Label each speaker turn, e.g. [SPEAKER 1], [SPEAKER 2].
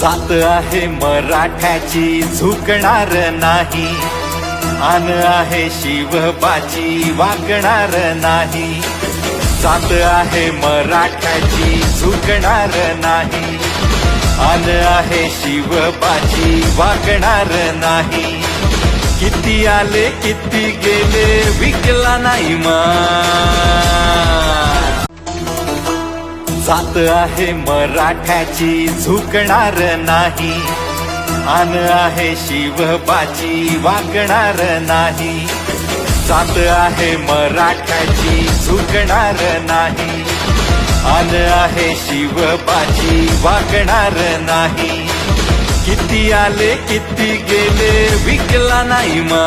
[SPEAKER 1] जात आहे मराठ्याची झुकणार नाही. आन आहे शिवबाची वागणार नाही. जात आहे मराठ्याची झुकणार नाही. आन आहे शिवबाची वागणार नाही. किती आले किती गेले विकला नाही मा. जात आहे मराठ्याची झुकणार नाही. आन आहे शिवबाची वागणार नाही. जात आहे मराठ्याची झुकणार नाही. आन आहे शिवबाची वागणार नाही. किती आले किती गेले विकला नाही मा.